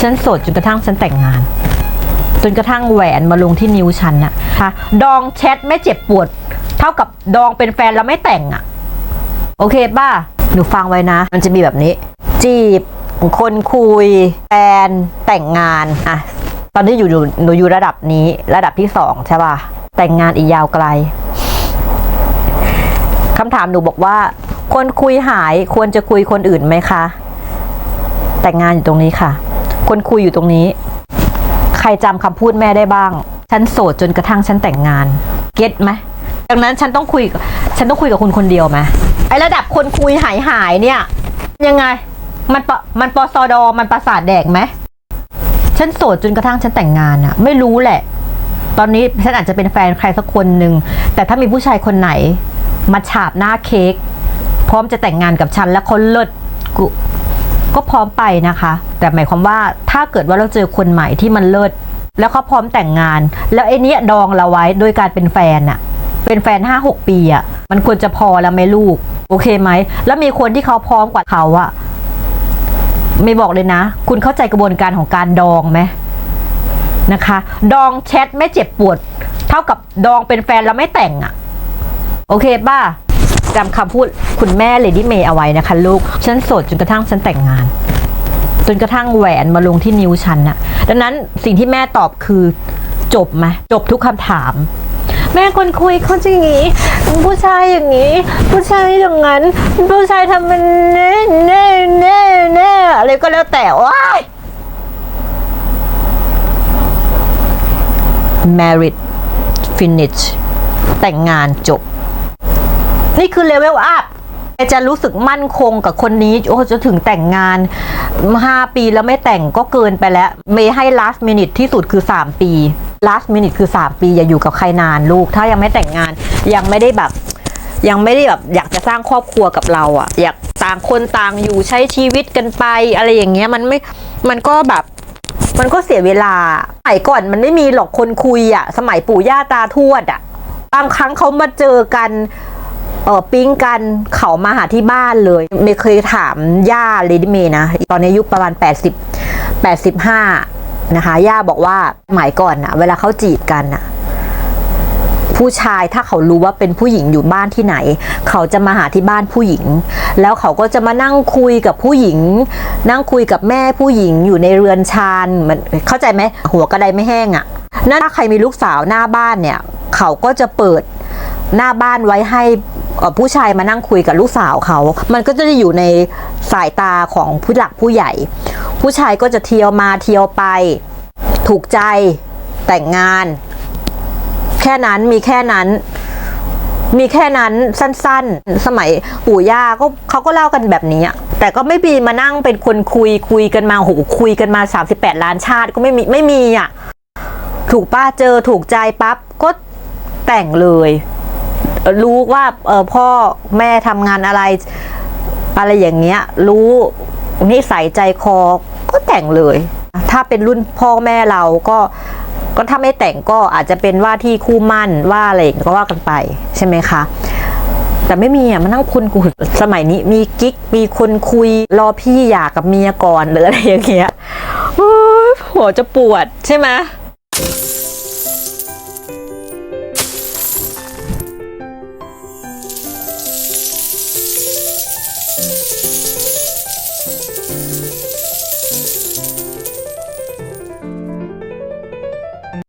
ฉันโสดจนกระทั่งฉันแต่งงาน จนกระทั่งแหวนมาลงที่นิ้วฉันน่ะค่ะดองแชทไม่เจ็บปวด เท่ากับดองเป็นแฟนแล้วไม่แต่งอะโอเคป่ะ หนูฟังไว้นะ มันจะมีแบบนี้ จีบ คนคุย แฟน แต่งงานอะตอนนี้อยู่อยู่หนูอยู่ระดับนี้ ระดับที่สองใช่ป่ะ แต่งงานอีกยาวไกลคำถามหนูบอกว่า คนคุยหายควรจะคุยคนอื่นไหมคะ แต่งงานอยู่ตรงนี้ค่ะ คนคุยอยู่ตรงนี้ ใครจำคำพูดแม่ได้บ้าง ฉันโสดจนกระทั่งฉันแต่งงาน เก็ตไหมดังนั้นฉันต้องคุย ฉันต้องคุยกับคุณคนเดียวไหมไอระดับคนคุยหายหายๆเนี่ย ยังไง มันปมันปสดมันประสาทแดกไหมฉันโสดจนกระทั่งฉันแต่งงานอะไม่รู้แหละ ตอนนี้ฉันอาจจะเป็นแฟนใครสักคนหนึ่งแต่ถ้ามีผู้ชายคนไหน มาฉาบหน้าเค้กพร้อมจะแต่งงานกับฉันแล้วเขาเลิศกู ก็พร้อมไปนะคะ แต่หมายความว่าถ้าเกิดว่าเราเจอคนใหม่ที่มันเลิศแล้วเขาพร้อมแต่งงาน แล้วไอ้นี้ดองเราไว้โดยการเป็นแฟนอะเป็นแฟนห้าหกปีอะมันควรจะพอแล้วไหมลูก โอเคไหม แล้วมีคนที่เขาพร้อมกว่าเขาอะไม่บอกเลยนะ คุณเข้าใจกระบวนการของการดองไหมนะคะ ดองแชทไม่เจ็บปวด เท่ากับดองเป็นแฟนแล้วไม่แต่งอะโอเคป่ะ จำคำพูดคุณแม่เลดี้เมย์เอาไว้นะคะลูก ฉันโสดจนกระทั่งฉันแต่งงาน จนกระทั่งแหวนมาลงที่นิ้วฉันน่ะ ดังนั้นสิ่งที่แม่ตอบคือจบไหมจบทุกคำถาม แม่คนคุยเขาจะอย่างนี้ ผู้ชายอย่างนี้ ผู้ชายอย่างนั้น ผู้ชายทำมันเน่เน่เน่เน่อะไรก็แล้วแต่ว้าย married finish แต่งงานจบ นี่คือเลเวลอัพจะรู้สึกมั่นคงกับคนนี้โอ้จะถึงแต่งงาน 5 ปีแล้วไม่แต่งก็เกินไปแล้ว เมย์ให้ last minute ที่สุดคือ 3 ปี last minute คือ 3 ปี อย่าอยู่กับใครนานลูก ถ้ายังไม่แต่งงาน ยังไม่ได้แบบ ยังไม่ได้แบบอยากจะสร้างครอบครัวกับเราอะอยากต่างคนต่างอยู่ใช้ชีวิตกันไป อะไรอย่างเงี้ยมันไม่มันก็แบบมันก็เสียเวลาสมัยก่อนมันไม่มีหรอกคนคุยอะสมัยปู่ย่าตาทวดอะบางครั้งเขามาเจอกัน เออปิ้งกันเขามาหาที่บ้านเลยเมย์เคยถามย่าเลดี้เมย์นะ ตอนนี้อายุประมาณ 80 85 นะคะ ย่าบอกว่าสมัยก่อนอะเวลาเขาจีบกันอะผู้ชายถ้าเขารู้ว่าเป็นผู้หญิงอยู่บ้านที่ไหน เขาจะมาหาที่บ้านผู้หญิง แล้วเขาก็จะมานั่งคุยกับผู้หญิง นั่งคุยกับแม่ผู้หญิงอยู่ในเรือนชานมันเข้าใจไหมหัวกระไดไม่แห้งอะ่ะนั่นถ้าใครมีลูกสาวหน้าบ้านเนี่ย เขาก็จะเปิดหน้าบ้านไว้ให้ ผู้ชายมานั่งคุยกับลูกสาวเขา มันก็จะอยู่ในสายตาของผู้หลักผู้ใหญ่ ผู้ชายก็จะเที่ยวมาเที่ยวไป ถูกใจแต่งงาน แค่นั้นมีแค่นั้นมีแค่นั้นสั้นๆ สมัยปู่ย่าก็เขาก็เล่ากันแบบนี้ แต่ก็ไม่มีมานั่งเป็นคนคุยคุยกันมาโหคุยกันมา 38 ล้านชาติก็ไม่มีไม่มีอะ ถูกป้าเจอถูกใจปั๊บก็แต่งเลย รู้ว่าเออพ่อแม่ทำงานอะไร อะไรอย่างเงี้ย รู้นิสัยใจคอก็แต่งเลย ถ้าเป็นรุ่นพ่อแม่เราก็ก็ถ้าไม่แต่งก็อาจจะเป็นว่าที่คู่มั่นว่าอะไรอย่างเงี้ยก็ว่ากันไปใช่ไหมคะแต่ไม่มีอะมานั่งคุณกูสมัยนี้มีกิ๊กมีคนคุยรอพี่หย่ากกับเมียก่อนหรืออะไรอย่างเงี้ยโอ๊ยหัวจะปวดใช่ไหม